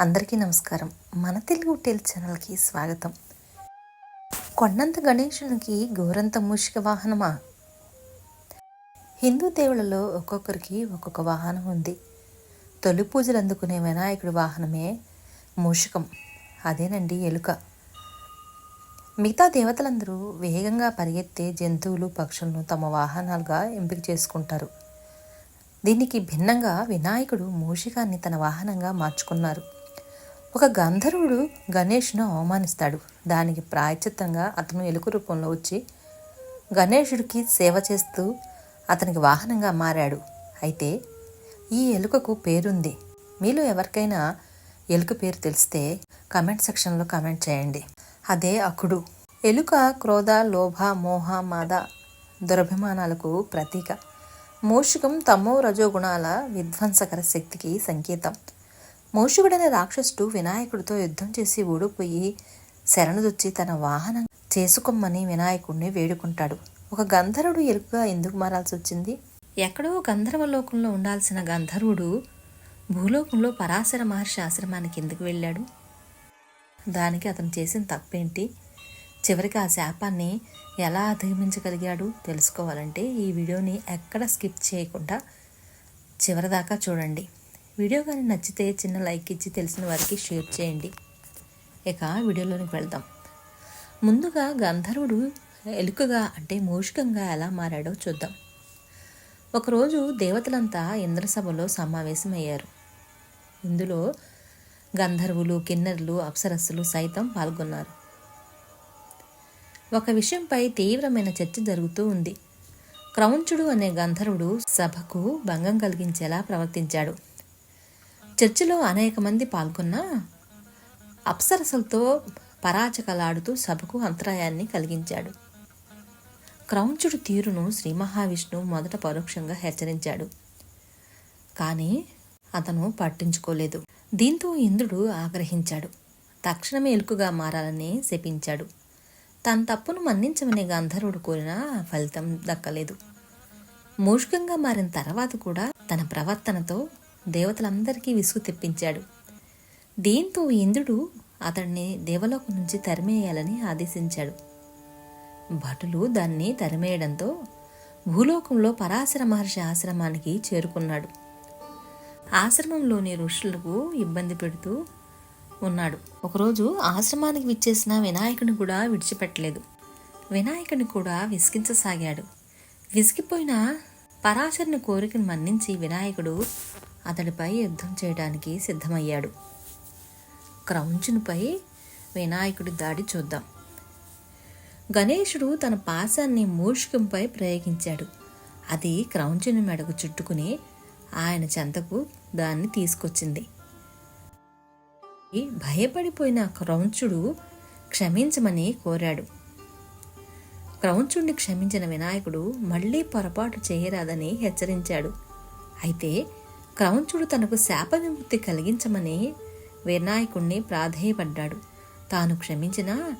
అందరికీ నమస్కారం. మన తెలుగు టెల్ ఛానల్కి స్వాగతం. కొండంత గణేశునికి గోరంత మూషిక వాహనమా? హిందూ దేవుళ్ళలో ఒక్కొక్కరికి ఒక్కొక్క వాహనం ఉంది. తొలి పూజలు అందుకునే వినాయకుడి వాహనమే మూషికం. అదేనండి ఎలుక. మిగతా దేవతలందరూ వేగంగా పరిగెత్తే జంతువులు పక్షులను తమ వాహనాలుగా ఎంపిక చేసుకుంటారు. దీనికి భిన్నంగా వినాయకుడు మూషికాన్ని తన వాహనంగా మార్చుకున్నారు. ఒక గంధర్వుడు గణేష్ను అవమానిస్తాడు. దానికి ప్రాయచిత్తంగా అతను ఎలుక రూపంలో వచ్చి గణేశుడికి సేవ చేస్తూ అతనికి వాహనంగా మారాడు. అయితే ఈ ఎలుకకు పేరుంది. మీలో ఎవరికైనా ఎలుక పేరు తెలిస్తే కమెంట్ సెక్షన్లో కమెంట్ చేయండి. అదే అకుడు. ఎలుక క్రోధ లోభ మోహ మాద దురభిమానాలకు ప్రతీక. మూషికం తమో రజోగుణాల విధ్వంసకర శక్తికి సంకేతం. మోషుడనే రాక్షసుడు వినాయకుడితో యుద్ధం చేసి ఓడిపోయి శరణుదొచ్చి తన వాహనం చేసుకోమని వినాయకుడిని వేడుకుంటాడు. ఒక గంధర్వుడు ఎరుపుగా ఎందుకు మారాల్సి వచ్చింది? ఎక్కడో గంధర్వలోకంలో ఉండాల్సిన గంధర్వుడు భూలోకంలో పరాశర మహర్షి ఆశ్రమానికి ఎందుకు వెళ్ళాడు? దానికి అతను చేసిన తప్పేంటి? చివరికి ఆ శాపాన్ని ఎలా అధిగమించగలిగాడు తెలుసుకోవాలంటే ఈ వీడియోని ఎక్కడ స్కిప్ చేయకుండా చివరిదాకా చూడండి. వీడియో కానీ నచ్చితే చిన్న లైక్ ఇచ్చి తెలిసిన వారికి షేర్ చేయండి. ఇక వీడియోలోనికి వెళ్దాం. ముందుగా గంధర్వుడు ఎలుకగా అంటే మూషికంగా ఎలా మారాడో చూద్దాం. ఒకరోజు దేవతలంతా ఇంద్రసభలో సమావేశమయ్యారు. ఇందులో గంధర్వులు కిన్నెరలు అప్సరస్సులు సైతం పాల్గొన్నారు. ఒక విషయంపై తీవ్రమైన చర్చ జరుగుతూ ఉంది. క్రౌంచుడు అనే గంధర్వుడు సభకు భంగం కలిగించేలా ప్రవర్తించాడు. చర్చిలో అనేక మంది పాల్గొన్న అప్సరసలతో పరాచకలాడుతూ సభకు అంతరాయాన్ని కలిగించాడు. క్రౌంచుడు తీరును శ్రీ మహావిష్ణువు మొదట పరోక్షంగా హెచ్చరించాడు. కానీ అతను పట్టించుకోలేదు. దీంతో ఇంద్రుడు ఆగ్రహించాడు. తక్షణమే ఎలుకగా మారాలని శపించాడు. తన తప్పును మన్నించమని గంధర్వుడు కోరినా ఫలితం దక్కలేదు. మూషికంగా మారిన తర్వాత కూడా తన ప్రవర్తనతో దేవతలందరికీ విసుగు తెప్పించాడు. దీంతో ఇంద్రుడు అతడిని దేవలోకం నుంచి తరిమేయాలని ఆదేశించాడు. భటులు దాన్ని తరిమేయడంతో భూలోకంలో పరాశర మహర్షి ఆశ్రమానికి చేరుకున్నాడు. ఆశ్రమంలోని ఋషులకు ఇబ్బంది పెడుతూ ఉన్నాడు. ఒకరోజు ఆశ్రమానికి విచ్చేసిన వినాయకుని కూడా విడిచిపెట్టలేదు. వినాయకుని కూడా విసిగించసాగాడు. విసిగిపోయిన పరాశరుని కోరికను మన్నించి వినాయకుడు అతడిపై యుద్ధం చేయడానికి సిద్ధమయ్యాడు. క్రౌంచునిపై వినాయకుడి దాడి చూద్దాం. గణేశుడు తన పాశాన్ని మూషికంపై ప్రయోగించాడు. అది క్రౌంచుని మెడకు చుట్టుకుని ఆయన చెంతకు దాన్ని తీసుకొచ్చింది. భయపడిపోయిన క్రౌంచుడు క్షమించమని కోరాడు. క్రౌంచుణ్ణి క్షమించిన వినాయకుడు మళ్ళీ పొరపాటు చేయరాదని హెచ్చరించాడు. అయితే క్రౌంచుడు తనకు శాప విముక్తి కలిగించమని వినాయకుణ్ణి ప్రాధేయపడ్డాడు. తాను క్షమించిన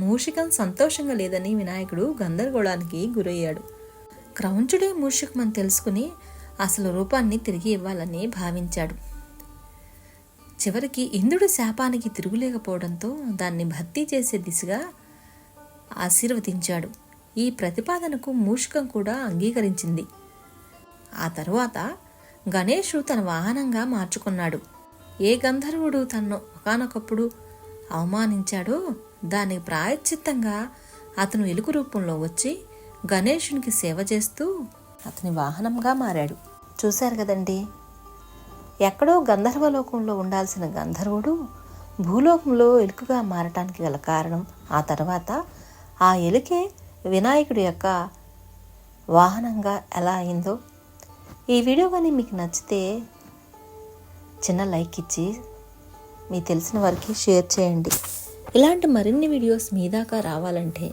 మూషికం సంతోషంగా లేదని వినాయకుడు గందరగోళానికి గురయ్యాడు. క్రౌంచుడే మూషికమని తెలుసుకుని అసలు రూపాన్ని తిరిగి ఇవ్వాలని భావించాడు. చివరికి ఇంద్రుడి శాపానికి తిరుగులేకపోవడంతో దాన్ని భర్తీ చేసే దిశగా ఆశీర్వదించాడు. ఈ ప్రతిపాదనకు మూషికం కూడా అంగీకరించింది. ఆ తరువాత గణేషు తన వాహనంగా మార్చుకున్నాడు. ఏ గంధర్వుడు తన్ను ఒకనొకప్పుడు అవమానించాడో దానికి ప్రాయశ్చిత్తంగా అతను ఎలుక రూపంలో వచ్చి గణేషునికి సేవ చేస్తూ అతని వాహనంగా మారాడు. చూశారు కదండి! ఎక్కడో గంధర్వలోకంలో ఉండాల్సిన గంధర్వుడు భూలోకంలో ఎలుకగా మారటానికి గల కారణం ఆ తర్వాత ఆ ఎలుకే వినాయకుడి యొక్క వాహనంగా ఎలా అయిందో ఈ వీడియో కానీ మీకు నచ్చితే చిన్న లైక్ ఇచ్చి మీకు తెలిసిన వారికి షేర్ చేయండి. ఇలాంటి మరిన్ని వీడియోస్ మీ దాకా రావాలంటే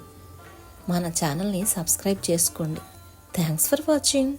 మన ఛానల్ని సబ్స్క్రైబ్ చేసుకోండి. Thanks for watching.